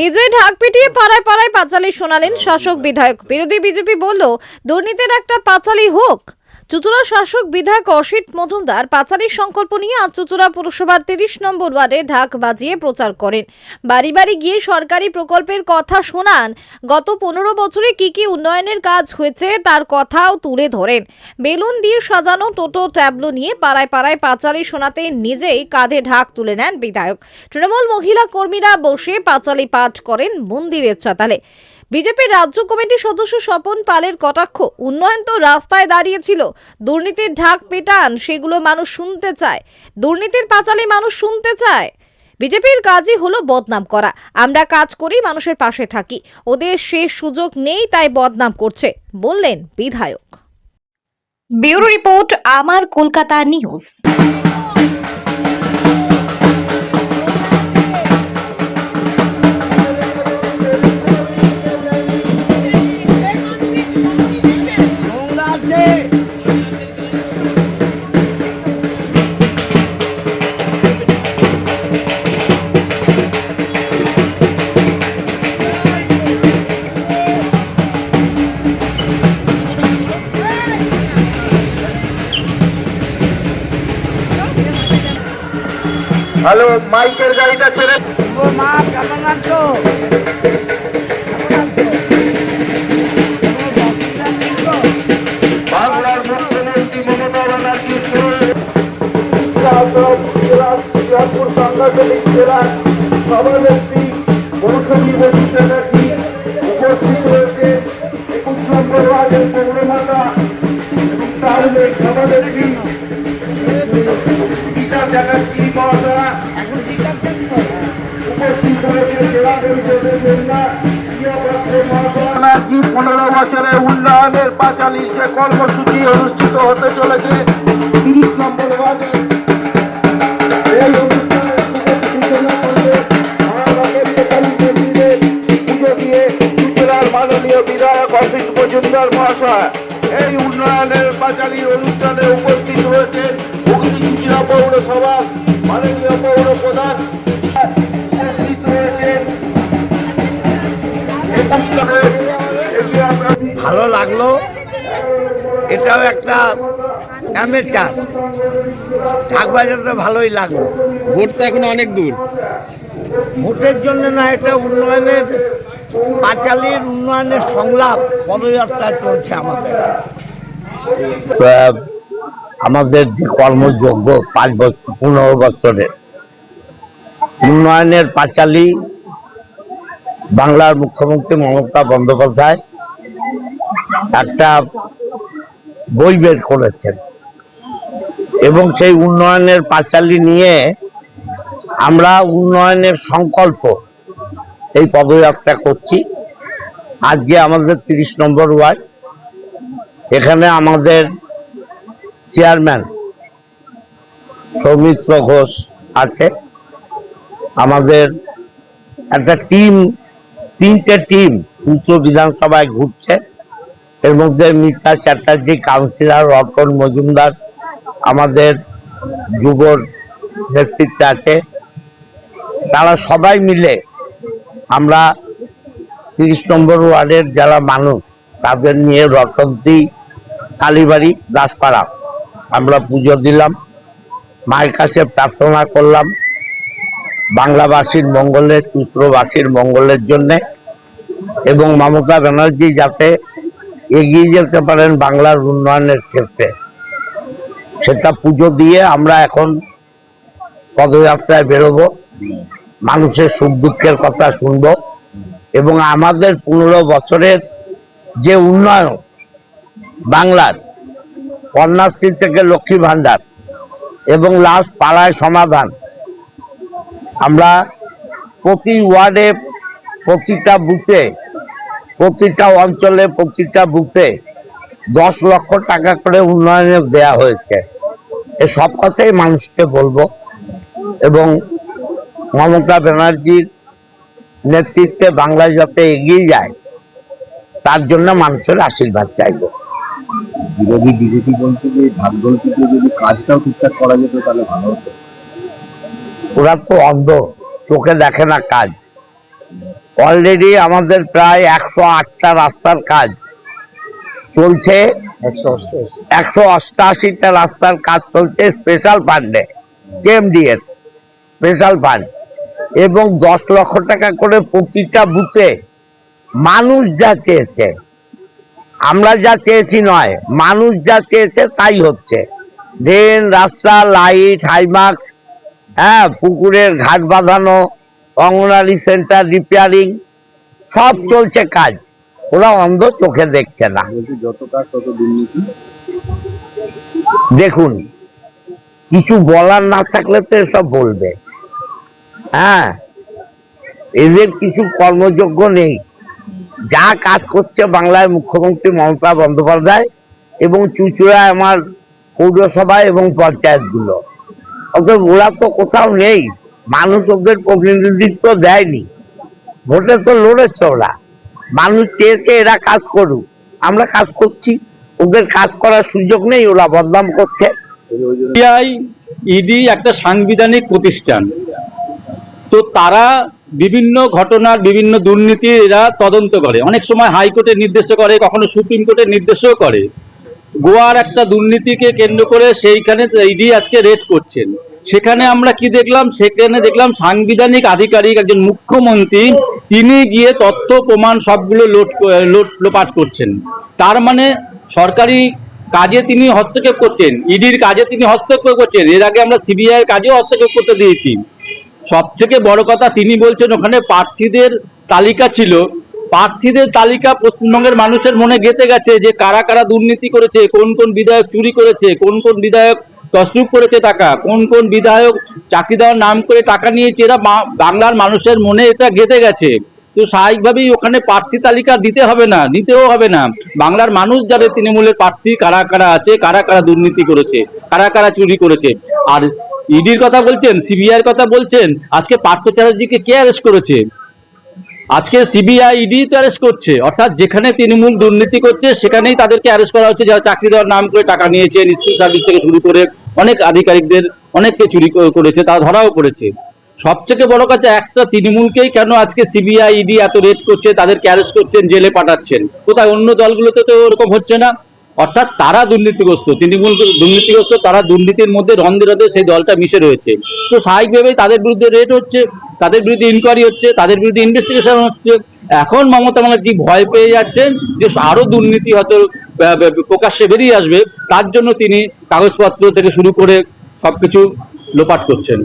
নিজেই ঢাক পিটিয়ে পাড়ায় পাড়ায় পাঁচালি শোনালেন শাসক বিধায়ক। বিরোধী বিজেপি বলল, দুর্নীতির একটা পাঁচালি হোক। চুচুড়া শাসক বিধায়ক অসিত মজুমদার পাঁচালির সংকল্প নিয়ে আজ চুচুড়া পুরসভার তিরিশ নম্বর ওয়ার্ডে ঢাক বাজিয়ে প্রচার করেন। বাড়ি বাড়ি গিয়ে সরকারি প্রকল্পের কথা শোনান, গত পনেরো বছরে কি কি উন্নয়নের কাজ হয়েছে তার কথাও তুলে ধরেন। বেলুন দিয়ে সাজানো টোটো ট্যাবলো নিয়ে পাড়ায় পাড়ায় পাঁচালি শোনাতে নিজেই কাঁধে ঢাক তুলে নেন বিধায়ক। তৃণমূল মহিলা কর্মীরা বসে পাঁচালি পাঠ করেন মন্দিরের চাতালে। বিজেপির রাজ্য কমিটির সদস্য স্বপন পালের কটাক্ষ উন্নয়ন তো রাস্তায় দাঁড়িয়েছিল। দুর্নীতির ঢাক পেটান, সেগুলো মানুষ শুনতে চায়। দুর্নীতির পাঁচালি মানুষ শুনতে চায়। বিজেপির কাজই হলো বদনাম করা। আমরা কাজ করি, মানুষের পাশে থাকি। ওদের সে সুযোগ নেই, তাই বদনাম করছে, বললেন বিধায়ক। ব্যুরো রিপোর্ট, আমার কলকাতা নিউজ। হ্যালো মাইকের গাড়িটা ছেড়ে ও মা কেমন আছো বাংলার মুখ্যমন্ত্রী মমতা ব্যানার্জি শ্রীরামপুর সাংগঠনিক জেলার সভানেত্রী মৌসুমী বসু ব্যানার্জি উপস্থিত রয়েছে একুশ নম্বর ওয়ার্ডের পৌরমাতা এবং তার সভানেত্রী গীতা ব্যানার্জি মহাশয়া পনেরো বছরের উন্নয়নের পাঁচালী যে কর্মসূচি অনুষ্ঠিত হতে চলেছে। তিরিশ নম্বর এই অনুষ্ঠানের বিধায়ক অসিত মজুমদার এই উন্নয়নের পাঁচালী অনুষ্ঠানে উপস্থিত রয়েছেন হুগলি পৌরসভা ভালো লাগল। এটাও একটা অ্যামেচার ঢাক বাজাতে ভালোই লাগল। ভোট তো এখন অনেক দূর। ভোটের জন্য না এটা উন্নয়নের পাঁচালির উন্নয়নের সংলাপ পদযাত্রা চলছে আমাদের। আহ, আমাদের যে কর্মযোগ্য পাঁচ বছর পনেরো বছরের উন্নয়নের পাঁচালী বাংলার মুখ্যমন্ত্রী মমতা বন্দ্যোপাধ্যায় একটা বই বের করেছেন। এবং সেই উন্নয়নের পাঁচালী নিয়ে আমরা উন্নয়নের সংকল্প এই পদযাত্রা করছি। আজকে আমাদের তিরিশ নম্বর ওয়ার্ড। এখানে আমাদের চেয়ারম্যান সৌমিত্র ঘোষ আছে। আমাদের একটা টিম, তিনটে টিম উচ্চ বিধানসভায় ঘুরছে। এর মধ্যে মিতা চ্যাটার্জি, কাউন্সিলর, রতন মজুমদার আমাদের যুবর নেতৃত্বে আছে। তারা সবাই মিলে আমরা তিরিশ নম্বর ওয়ার্ডের যারা মানুষ, তাদের নিয়ে রতন্তি কালীবাড়ি, দাসপাড়া আমরা পুজো দিলাম। মায়ের কাছে প্রার্থনা করলাম বাংলাভাষীর মঙ্গলের চুত্রবাসীর মঙ্গলের জন্যে। এবং মমতা ব্যানার্জি যাতে এগিয়ে যেতে পারেন বাংলার উন্নয়নের ক্ষেত্রে। সেটা পুজো দিয়ে আমরা এখন পদযাত্রায় বেরোবো, মানুষের সুখ দুঃখের কথা শুনব এবং আমাদের পনেরো বছরের যে উন্নয়ন বাংলার কন্যাশ্রী থেকে লক্ষ্মী ভাণ্ডার এবং লাস্ট পাড়ায় সমাধান, আমরা প্রতি ওয়ার্ডে প্রতিটা বুথে প্রতিটা অঞ্চলে প্রতিটা বুথে দশ লক্ষ টাকা করে উন্নয়নে দেয়া হয়েছে। এ সব কথাই মানুষকে বলব। এবং মমতা ব্যানার্জির নেতৃত্বে বাংলা যাতে এগিয়ে যায় তার জন্য মানুষের আশীর্বাদ চাইব। বিরোধী বিজেপি বলছে যে যদি কাজটাও ঠিকঠাক করা যেত তাহলে ভালো হতো। ওরা তো অন্ধ চোখে দেখে না কাজ। অলরেডি আমাদের প্রায় একশো আটটা রাস্তার কাজ চলছে। একশো অষ্টআশিটা রাস্তার কাজ চলছে স্পেশাল ফান্ডে কেএমডি এর স্পেশাল ফান্ড এবং দশ লক্ষ টাকা করে প্রতিটা বুথে মানুষ যা চেয়েছে আমরা যা চেয়েছি নয় মানুষ যা চেয়েছে তাই হচ্ছে। ড্রেন রাস্তা লাইট হাইমার্ক হ্যাঁ পুকুরের ঘাট বাঁধানো অঙ্গনারী সেন্টার রিপেয়ারিং সব চলছে কাজ। ওরা অন্ধ, চোখে দেখছে না। দেখুন, কিছু বলার না থাকলে তো এসব বলবে। হ্যাঁ এদের কিছু কর্মযোগ্য নেই। যা কাজ করছে বাংলায় মুখ্যমন্ত্রী মমতা বন্দ্যোপাধ্যায় এবং চুচুড়ায় আমার পৌরসভা এবং পঞ্চায়েতগুলো। অতএব ওরা তো কোথাও নেই। মানুষ ওদের প্রতিনিধিত্ব দেয়নি। ভোটে তো লড়েছে ওরা। মানুষ চেয়েছে এরা কাজ করুক। আমরা কাজ করছি। ওদের কাজ করার সুযোগ নেই, ওরা বদনাম করছে। ইডি একটা সাংবিধানিক প্রতিষ্ঠান। তো তারা বিভিন্ন ঘটনার বিভিন্ন দুর্নীতি এরা তদন্ত করে। অনেক সময় হাইকোর্টের নির্দেশ করে, কখনো সুপ্রিম কোর্টের নির্দেশও করে। গোয়ার একটা দুর্নীতিকে কেন্দ্র করে সেইখানে ইডি আজকে রেড করছেন। সেখানে আমরা কি দেখলাম? সেখানে দেখলাম সাংবিধানিক আধিকারিক একজন মুখ্যমন্ত্রী, তিনি গিয়ে তথ্য, প্রমাণ সবগুলো লোট লোট লোপাট করছেন। তার মানে সরকারি কাজে তিনি হস্তক্ষেপ করছেন। ইডির কাজে তিনি হস্তক্ষেপ করছেন। এর আগে আমরা সিবিআই এর কাজেও হস্তক্ষেপ করতে দিয়েছি। সব থেকে বড় কথা, তিনি বলছেন ওখানে প্রার্থীদের তালিকা ছিল। প্রার্থীদের তালিকা পশ্চিমবঙ্গের মানুষের মনে গেঁথে গেছে যে কারা কারা দুর্নীতি করেছে, কোন কোন বিধায়ক চুরি করেছে, কোন কোন বিধায়ক তসরুপ করেছে টাকা। কোন কোন বিধায়ক চাকরি দেওয়ার নাম করে টাকা নিয়েছে, এরা বাংলার মানুষের মনে এটা গেঁথে গেছে। তো স্বাভাবিকভাবেই ওখানে প্রার্থী তালিকা দিতে হবে না নিতেও হবে না। বাংলার মানুষ যাদের তৃণমূলের প্রার্থী, কারা কারা আছে, কারা কারা দুর্নীতি করেছে, কারা কারা চুরি করেছে। আর ইডির কথা বলছেন সিবিআই কথা বলছেন, আজকে পার্থ চ্যাটার্জিকে কে অ্যারেস্ট করেছে? আজকে সিবিআই, ইডি তো অ্যারেস্ট করছে। অর্থাৎ যেখানে তৃণমূল দুর্নীতি করছে, সেখানেই তাদেরকে অ্যারেস্ট করা হচ্ছে, যারা চাকরি দেওয়ার নাম করে টাকা নিয়েছেন স্কুল সার্ভিস থেকে শুরু করে অনেক আধিকারিকদের অনেককে চুরি করেছে, তা ধরাও পড়েছে। সবথেকে বড় কথা, একটা তৃণমূলকেই কেন আজকে সিবিআই, ইডি এত রেড করছে, তাদেরকে অ্যারেস্ট করছেন, জেলে পাঠাচ্ছেন? কোথায়? অন্য দলগুলোতে তো ওরকম হচ্ছে না। অর্থাৎ তারা দুর্নীতিগ্রস্ত, তৃণমূল দুর্নীতিগ্রস্ত, তারা দুর্নীতির মধ্যে রন্ধে রন্ধে সেই দলটা মিশে রয়েছে। তো স্বাভাবিকভাবেই তাদের বিরুদ্ধে রেড হচ্ছে, তাদের বিরুদ্ধে ইনকোয়ারি হচ্ছে, তাদের বিরুদ্ধে ইনভেস্টিগেশন হচ্ছে। এখন মমতা ব্যানার্জি ভয় পেয়ে যাচ্ছেন যে আরও দুর্নীতি হয়তো প্রকাশ্যে বেরিয়ে আসবে তার জন্য তিনি কাগজপত্র থেকে শুরু করে সবকিছু লোপাট করছেন।